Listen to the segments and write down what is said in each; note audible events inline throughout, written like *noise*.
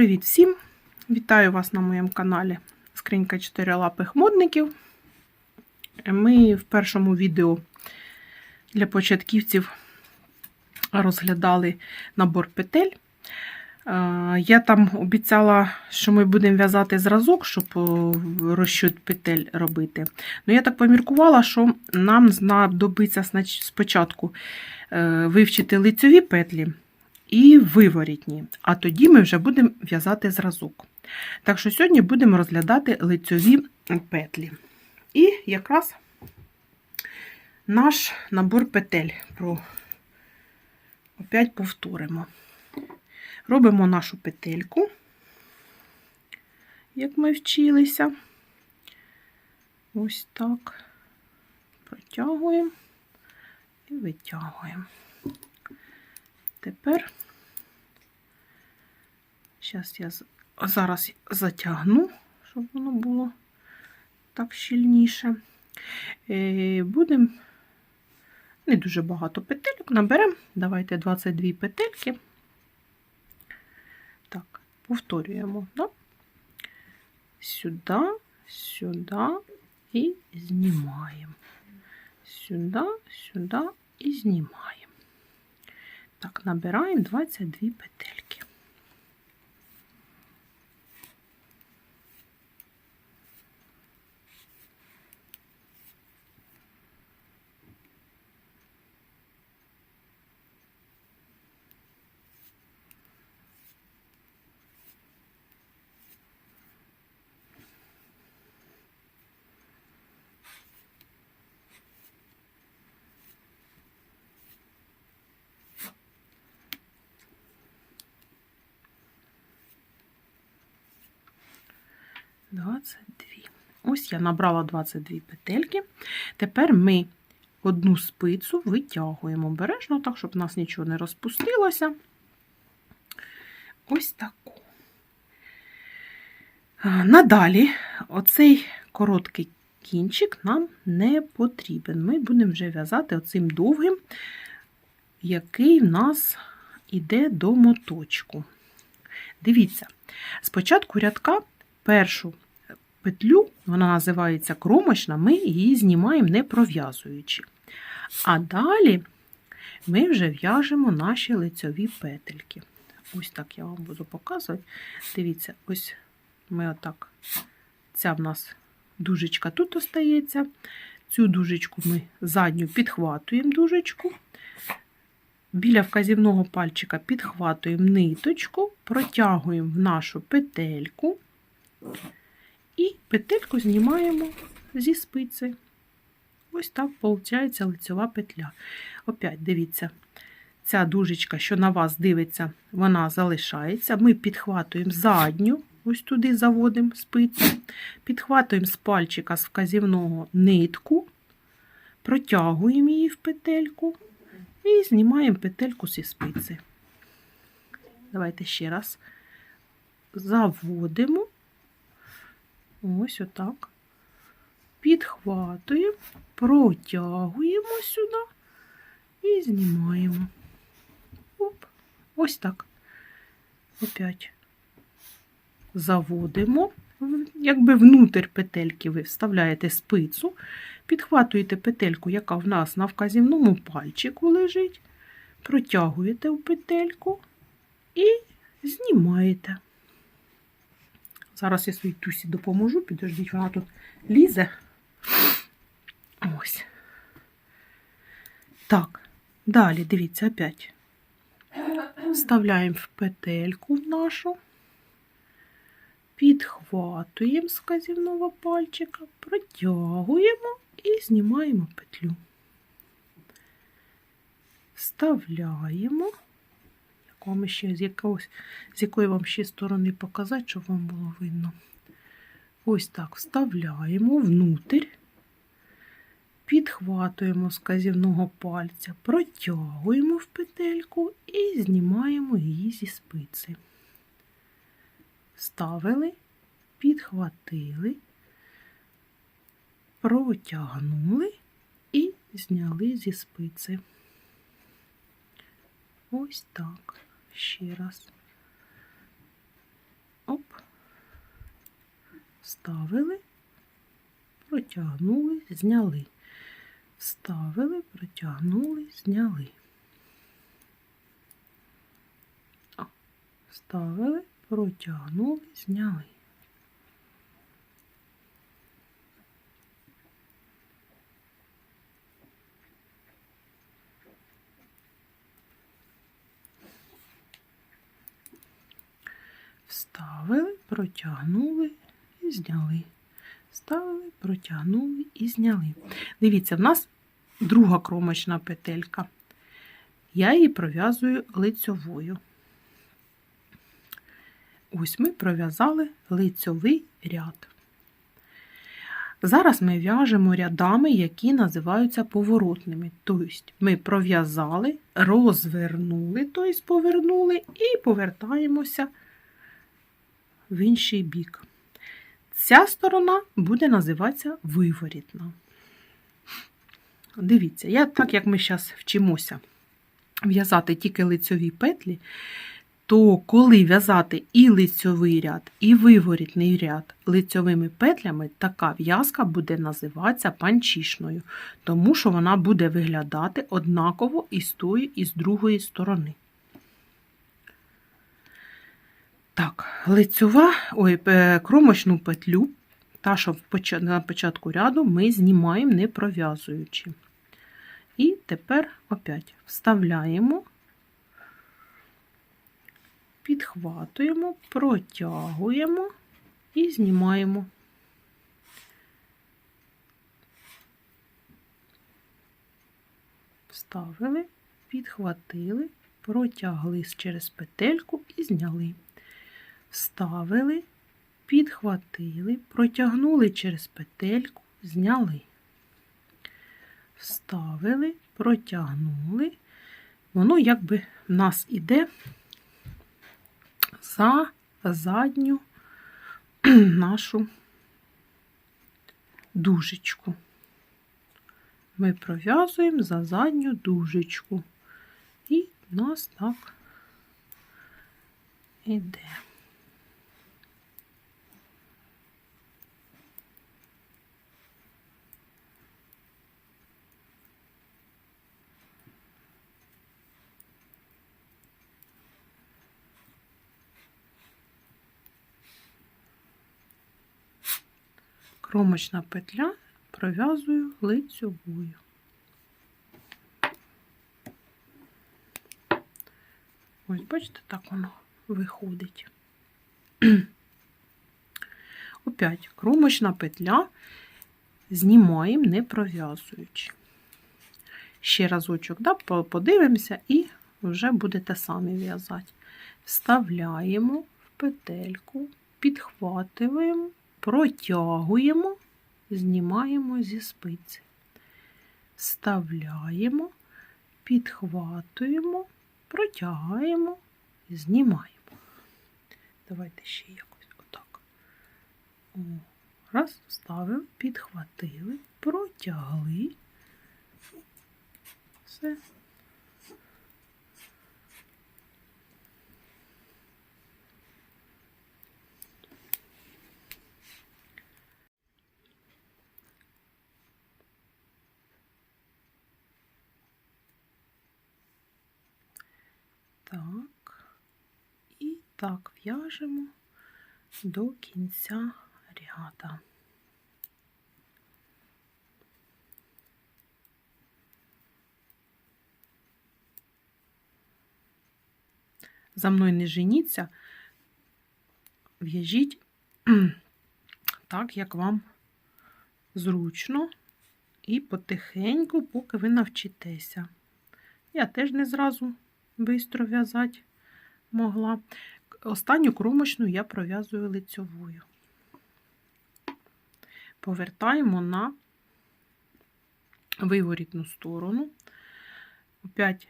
Привіт всім! Вітаю вас на моєму каналі Скринька чотирилапих модників. Ми в першому відео для початківців розглядали набор петель. Е, Я там обіцяла, що ми будемо в'язати зразок, щоб о, розчет петель робити. Ну, я так поміркувала, що нам знадобиться спочатку е, вивчити лицьові петлі і виворітні, а тоді ми вже будемо в'язати зразок. Так що сьогодні будемо розглядати лицьові петлі. І якраз наш набор петель про опять повторимо. Робимо нашу петельку, як ми вчилися. Ось так. Протягуємо і витягуємо. Тепер, зараз я зараз затягну, щоб воно було так щільніше. Е, Будемо не дуже багато петельок, наберемо. Давайте 22 петельки. Так, повторюємо, сюди, сюди і знімаємо. Сюди, сюди і знімаємо. Так, набираємо 22 петельки. Двадцять дві. Ось я набрала 22 петельки. Тепер ми одну спицю витягуємо обережно, так, щоб нас нічого не розпустилося. Ось таку. Надалі оцей короткий кінчик нам не потрібен. Ми будемо вже в'язати оцим довгим, який в нас іде до моточку. Дивіться, спочатку рядка першу петлю, вона називається кромочна, ми її знімаємо не пров'язуючи. А далі ми вже в'яжемо наші лицьові петельки. Ось так я вам буду показувати. Дивіться, ось ми отак. Ця в нас дужечка тут остається. Цю дужечку ми задню підхватуємо дужечку. Біля вказівного пальчика підхватуємо ниточку, протягуємо в нашу петельку і петельку знімаємо зі спиці. Ось так виходить лицьова петля. Опять дивіться, ця дужечка, що на вас дивиться, вона залишається. Ми підхватуємо задню, ось туди заводимо спицю, підхватуємо з пальчика з вказівного нитку, протягуємо її в петельку і знімаємо петельку зі спиці. Давайте ще раз заводимо. Ось отак. Підхватуємо, протягуємо сюди і знімаємо. Оп. Ось так. Опять заводимо. Якби внутрь петельки ви вставляєте спицю, підхватуєте петельку, яка в нас на вказівному пальчику лежить, протягуєте в петельку і знімаєте. Зараз я своїй тусі допоможу, підождіть, вона тут лізе. Ось. Так, далі, дивіться, опять. Вставляємо в петельку нашу, підхватуємо з вказівного пальчика, протягуємо і знімаємо петлю. Вставляємо. Вам ще з якогось з якої вам ще сторони показати, щоб вам було видно. Ось так вставляємо внутрь, підхватуємо з казівного пальця, протягуємо в петельку і знімаємо її зі спиці. Вставили, підхватили, протягнули і зняли зі спиці. Ось так ще раз. Оп, вставили, протягнули, зняли. Вставили, протягнули, зняли. О, вставили, протягнули, зняли. Вставили, протягнули і зняли. Вставили, протягнули і зняли. Дивіться, в нас друга кромочна петелька. Я її пров'язую лицьовою. Ось ми пров'язали лицьовий ряд. Зараз ми в'яжемо рядами, які називаються поворотними. Тобто ми пров'язали, розвернули, тобто повернули і повертаємося в інший бік. Ця сторона буде називатися виворітна. Дивіться, я, так як ми зараз вчимося в'язати тільки лицьові петлі, то коли в'язати і лицьовий ряд, і виворітний ряд лицьовими петлями, така в'язка буде називатися панчішною, тому що вона буде виглядати однаково і тої, і з другої сторони. Так, лицьова, ой, кромочну петлю, та, що на початку ряду ми знімаємо не пров'язуючи. І тепер опять вставляємо, підхватуємо, протягуємо і знімаємо. Вставили, підхватили, протягли через петельку і зняли. Вставили, підхватили, протягнули через петельку, зняли. Вставили, протягнули. Воно якби в нас іде за задню *clears throat* нашу дужечку. Ми пров'язуємо за задню дужечку. І в нас так іде. Кромочна петля пров'язую лицьовою. Ось, бачите, так воно виходить. *clears throat* Опять кромочна петля знімаємо, не пров'язуючи. Ще разочок, да, подивимося, і вже будете самі в'язати. Вставляємо в петельку, підхватуємо протягуємо, знімаємо зі спиці, вставляємо, підхватуємо, протягаємо, знімаємо. Давайте ще якось отак. Раз, вставили, підхватили, протягли. Все. Так, і так в'яжемо до кінця ряда. За мною не женіться, в'яжіть *clears throat* так, як вам зручно, і потихеньку, поки ви навчитеся. Я теж не зразу бистро в'язати могла. Останню кромочну я пров'язую лицьовою. Повертаємо на виворітну сторону. Опять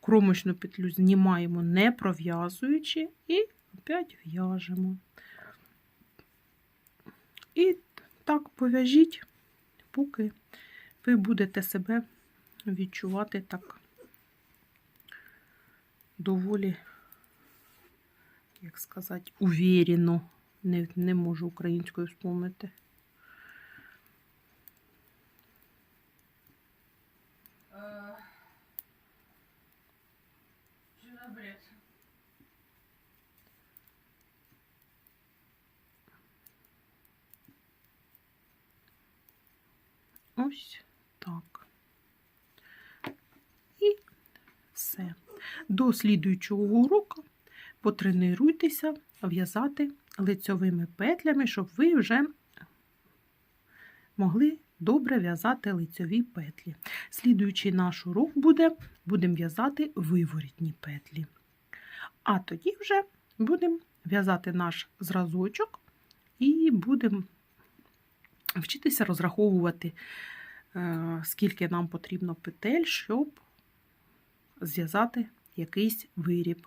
кромочну петлю знімаємо, не пров'язуючи, і опять в'яжемо. І так пов'яжіть, поки ви будете себе відчувати так доволі, як сказати, увірено Не, не можу українською вспомнити. Бред? Ось так. І все. До слідуючого уроку потренуйтеся в'язати лицьовими петлями, щоб ви вже могли добре в'язати лицьові петлі. Слідуючий наш урок буде, будемо в'язати виворітні петлі. А тоді вже будемо в'язати наш зразочок і будемо вчитися розраховувати, е, скільки нам потрібно петель, щоб зв'язати якийсь виріб.